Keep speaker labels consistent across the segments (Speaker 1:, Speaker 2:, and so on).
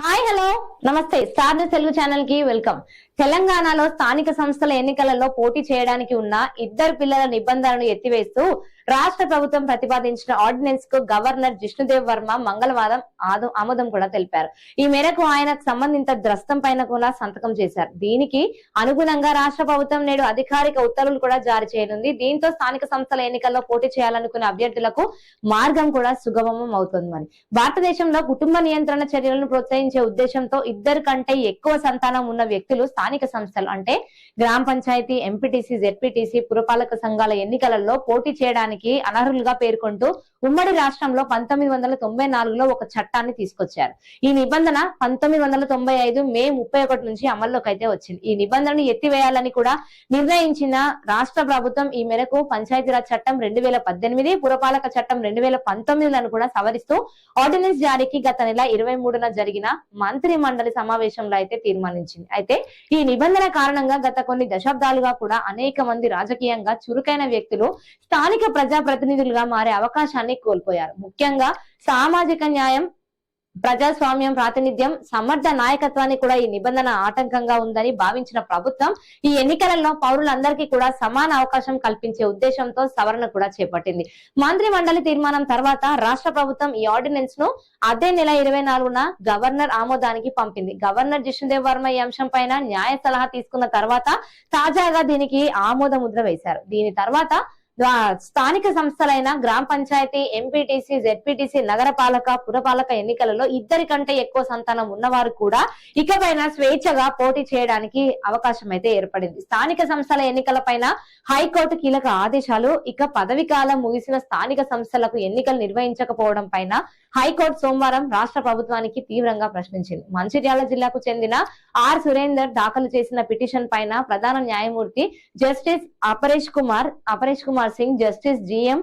Speaker 1: Hi hello. నమస్తే. Star news Telugu ఛానల్కి welcome. తెలంగాణలో స్థానిక సంస్థల ఎన్నికలలో పోటీ చేయడానికి ఉన్న ఇద్దరు పిల్లల నిబంధనలను ఎత్తివేస్తూ రాష్ట్ర ప్రభుత్వం ప్రతిపాదించిన ఆర్డినెన్స్కు గవర్నర్ జిష్ణుదేవ్ వర్మ మంగళవారం ఆమోదం కూడా తెలిపారు. ఈ మేరకు ఆయనకు సంబంధిత ద్రస్తం పైన కూడా సంతకం చేశారు. దీనికి అనుగుణంగా రాష్ట్ర ప్రభుత్వం నేడు అధికారిక ఉత్తర్వులు కూడా జారీ చేయనుంది. దీంతో స్థానిక సంస్థల ఎన్నికల్లో పోటీ చేయాలనుకునే అభ్యర్థులకు మార్గం కూడా సుగమం అవుతుంది మరి. భారతదేశంలో కుటుంబ నియంత్రణ చర్యలను ప్రోత్సహించే ఉద్దేశంతో ఇద్దరు కంటే ఎక్కువ సంతానం ఉన్న వ్యక్తులు స్థానిక సంస్థలు అంటే గ్రామ పంచాయతీ ఎంపీటీసీ జెడ్పీటీసీ పురపాలక సంఘాల ఎన్నికలలో పోటీ చేయడానికి అనర్హులుగా పేర్కొంటూ ఉమ్మడి రాష్ట్రంలో పంతొమ్మిది వందల తొంభై నాలుగులో ఒక చట్టాన్ని తీసుకొచ్చారు. ఈ నిబంధన పంతొమ్మిది వందల తొంభై ఐదు మే ముప్పై ఒకటి నుంచి అమల్లోకి అయితే వచ్చింది. ఈ నిబంధనను ఎత్తివేయాలని కూడా నిర్ణయించిన రాష్ట్ర ప్రభుత్వం ఈ మేరకు పంచాయతీరాజ్ చట్టం రెండు వేల పద్దెనిమిది పురపాలక చట్టం రెండు వేల పంతొమ్మిదిలను కూడా సవరిస్తూ ఆర్డినెన్స్ జారీకి గత నెల ఇరవై మూడున జరిగిన మంత్రి మండలి సమావేశంలో అయితే తీర్మానించింది. అయితే ఈ నిబంధన కారణంగా గత కొన్ని దశాబ్దాలుగా కూడా అనేక మంది రాజకీయంగా చురుకైన వ్యక్తులు స్థానిక ప్రజాప్రతినిధులుగా మారే అవకాశాన్ని కోల్పోయారు. ముఖ్యంగా సామాజిక న్యాయం ప్రజాస్వామ్యం ప్రాతినిధ్యం సమర్థ నాయకత్వాన్ని కూడా ఈ నిబంధన ఆటంకంగా ఉందని భావించిన ప్రభుత్వం ఈ ఎన్నికలలో పౌరులందరికీ కూడా సమాన అవకాశం కల్పించే ఉద్దేశంతో సవరణ కూడా చేపట్టింది. మంత్రి మండలి తీర్మానం తర్వాత రాష్ట్ర ప్రభుత్వం ఈ ఆర్డినెన్స్ను అదే నెల ఇరవై నాలుగున గవర్నర్ ఆమోదానికి పంపింది. గవర్నర్ జిష్ణుదేవ్ వర్మ ఈ అంశం పైన న్యాయ సలహా తీసుకున్న తర్వాత తాజాగా దీనికి ఆమోద ముద్ర వేశారు. దీని తర్వాత స్థానిక సంస్థలైన గ్రామ పంచాయతీ ఎంపీటీసీ జెడ్పీటీసీ నగరపాలక పురపాలక ఎన్నికలలో ఇద్దరి కంటే ఎక్కువ సంతానం ఉన్నవారు కూడా ఇకపైన స్వేచ్ఛగా పోటీ చేయడానికి అవకాశం అయితే ఏర్పడింది. స్థానిక సంస్థల ఎన్నికల పైన హైకోర్టు కీలక ఆదేశాలు ఇక పదవి కాలం ముగిసిన స్థానిక సంస్థలకు ఎన్నికలు నిర్వహించకపోవడం పైన హైకోర్టు సోమవారం రాష్ట్ర ప్రభుత్వానికి తీవ్రంగా ప్రశ్నించింది. మంచిర్యాల జిల్లాకు చెందిన ఆర్ సురేందర్ దాఖలు చేసిన పిటిషన్ పైన ప్రధాన న్యాయమూర్తి justice Aparesh Kumar Aparesh Kumar Singh justice G M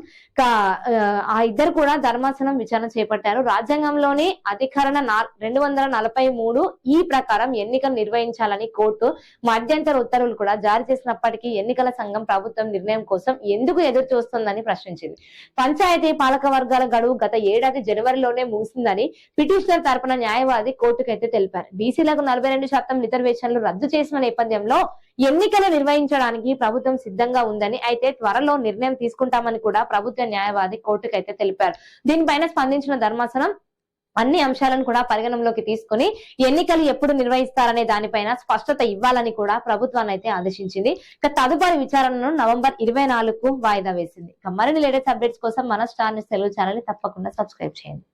Speaker 1: ఆ ఇద్దరు కూడా ధర్మాసనం విచారణ చేపట్టారు. రాజ్యాంగంలోని అధికరణ రెండు వందల నలభై మూడు ఈ ప్రకారం ఎన్నికలు నిర్వహించాలని కోర్టు మధ్యంతర ఉత్తర్వులు కూడా జారీ చేసినప్పటికీ ఎన్నికల సంఘం ప్రభుత్వం నిర్ణయం కోసం ఎందుకు ఎదురు చూస్తుందని ప్రశ్నించింది. పంచాయతీ పాలక వర్గాల గడువు గత ఏడాది జనవరిలోనే ముగిసిందని పిటిషనర్ తరపున న్యాయవాది కోర్టుకైతే తెలిపారు. బీసీలకు నలభై రెండు శాతం రిజర్వేషన్లు రద్దు చేసిన నేపథ్యంలో ఎన్నికలు నిర్వహించడానికి ప్రభుత్వం సిద్ధంగా ఉందని అయితే త్వరలో నిర్ణయం తీసుకుంటామని కూడా ప్రభుత్వ న్యాయవాది కోర్టుకైతే తెలిపారు. దీనిపైన స్పందించిన ధర్మాసనం అన్ని అంశాలను కూడా పరిగణనలోకి తీసుకుని ఎన్నికలు ఎప్పుడు నిర్వహిస్తారనే దానిపైన స్పష్టత ఇవ్వాలని కూడా ప్రభుత్వాన్ని అయితే ఆదేశించింది. ఇక తదుపరి విచారణను నవంబర్ ఇరవై నాలుగుకు వాయిదా వేసింది. ఇక మరిన్ని లేటెస్ట్ అప్డేట్స్ కోసం మన స్టార్ న్యూస్ తెలుగు ఛానల్ని తప్పకుండా సబ్స్క్రైబ్ చేయండి.